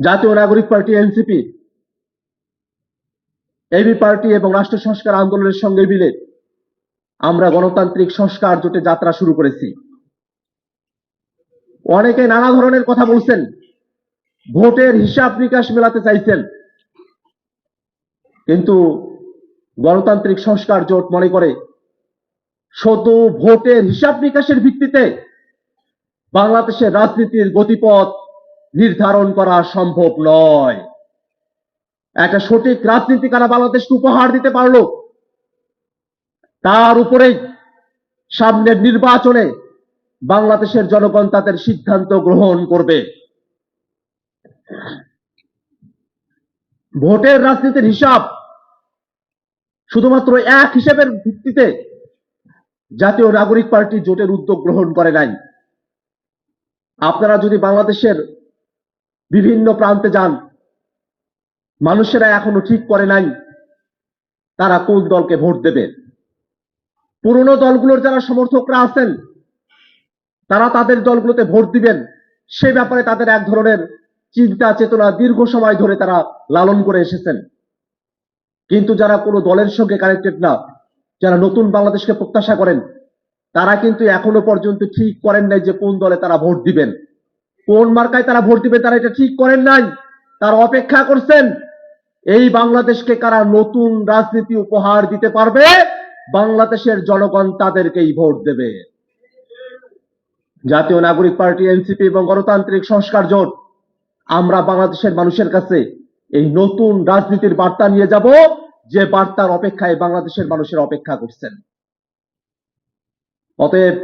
জাতীয় নাগরিক party, NCP, AB party এবং রাষ্ট্র সংস্কার আন্দোলনের সঙ্গে মিলে আমরা গণতান্ত্রিক সংস্কার জোটে যাত্রা শুরু করেছি। অনেকে নানা ধরনের কথা বলছেন, ভোটের হিসাব নিকাশ মেলাতে চাইছেন, কিন্তু গণতান্ত্রিক সংস্কার জোট মনে করে, শুধু ভোটের হিসাব নিকাশের ভিত্তিতে বাংলাদেশের রাজনীতির গতিপথ নির্ধারণ করা সম্ভব নয়। একটা সঠিক রাজনীতি কারা বাংলাদেশকে উপহার দিতে পারল? তার উপরেই সামনের নির্বাচনে বাংলাদেশের জনগণ তাদের সিদ্ধান্ত গ্রহণ করবে। ভোটের রাজনীতির হিসাব শুধুমাত্র এক হিসেবের ভিত্তিতে জাতীয় নাগরিক পার্টি জোটের উদ্যোগ গ্রহণ করে নাই। আপনারা যদি বাংলাদেশের বিভিন্ন প্রান্তে যান। মানুষেরা এখনও ঠিক করে নাই, তারা কোন দলকে ভোট দেবে? পুরনো দলগুলোর যারা সমর্থকরা আছেন, তারা তাদের দলগুলোতে ভোট দিবেন। সে ব্যাপারে তাদের এক ধরনের চিন্তা, চেতনা দীর্ঘ সময় ধরে তারা লালন করে এসেছেন। কিন্তু যারা কোনো দলের সঙ্গে কানেক্টেড না, যারা নতুন বাংলাদেশকে প্রত্যাশা করেন, তারা কিন্তু এখনও পর্যন্ত ঠিক করেন নাই যে কোন দলে তারা ভোট দিবেন। কোন মার্কায় তারা ভোট দিবেন তারা এটা ঠিক করেন নাই, তারা অপেক্ষা করছেন, এই বাংলাদেশকে কারা নতুন রাজনীতি উপহার দিতে পারবে? বাংলাদেশের জনগণ তাদেরকেই ভোট দেবে। জাতীয় নাগরিক পার্টি, এনসিপি এবং গণতান্ত্রিক সংস্কার জোট, আমরা বাংলাদেশের মানুষের কাছে এই নতুন রাজনীতির বার্তা নিয়ে যাব, যে বার্তার অপেক্ষায় বাংলাদেশের মানুষের অপেক্ষা করছেন। অতএব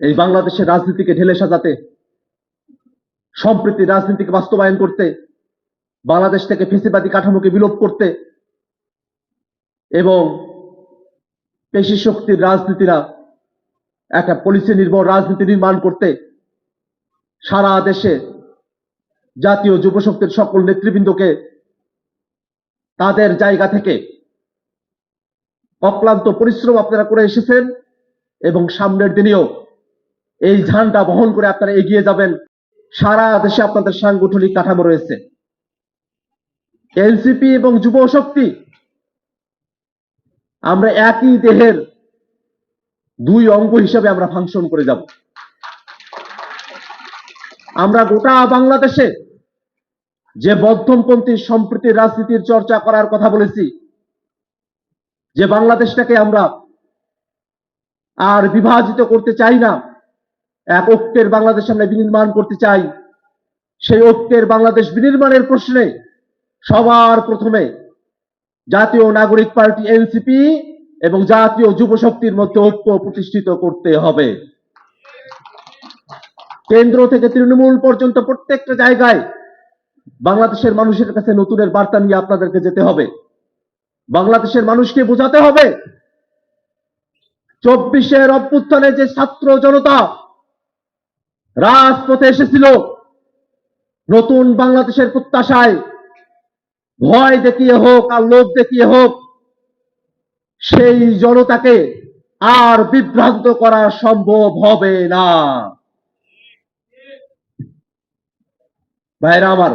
এই বাংলাদেশের রাজনীতিকে ঢেলে সাজাতে, সম্প্রীতি রাজনীতিকে বাস্তবায়ন করতে, বাংলাদেশ থেকে ফেসিবাদী কাঠামোকে বিলোপ করতে এবং পেশি শক্তির রাজনীতিরা একটা পলিসি নির্ভর রাজনীতি নির্মাণ করতে, সারা দেশে জাতীয় যুব শক্তির সকল নেতৃবৃন্দকে তাদের জায়গা থেকে অক্লান্ত পরিশ্রম আপনারা করে এসেছেন এবং সামনের দিনেও এই ঝান্ডা বহন করে আপনারা এগিয়ে যাবেন। সারা দেশে আপনাদের সাংগঠনিক কাঠামো রয়েছে। এনসিপি এবং যুব শক্তি, আমরা একই দেহের দুই অঙ্গ হিসাবে আমরা ফাংশন করে যাব। আমরা গোটা বাংলাদেশে যে বদ্ধমপন্থী সম্প্রীতি রাজনীতির চর্চা করার কথা বলেছি, যে বাংলাদেশটাকে আমরা আর বিভাজিত করতে চাই না এক ঐক্যের বাংলাদেশ আমরা বিনির্মাণ করতে চাই। সেই ঐক্যের বাংলাদেশ বিনির্মাণের প্রশ্নে সবার প্রথমে জাতীয় নাগরিক পার্টি এনসিপি এবং জাতীয় যুব শক্তির মধ্যে ঐক্য প্রতিষ্ঠিত করতে হবে। কেন্দ্র থেকে তৃণমূল পর্যন্ত প্রত্যেকটা জায়গায় বাংলাদেশের মানুষের কাছে নতুনের বার্তা নিয়ে আপনাদেরকে যেতে হবে। বাংলাদেশের মানুষকে বোঝাতে হবে। চব্বিশের অভ্যুত্থানে যে ছাত্র জনতা রাজপথে এসেছিল নতুন বাংলাদেশের প্রত্যাশায়। ভয় দেখিয়ে হোক আর লোভ দেখিয়ে হোক, সেই জনতাকে আর বিভ্রান্ত করা সম্ভব হবে না। ভাইরা আমার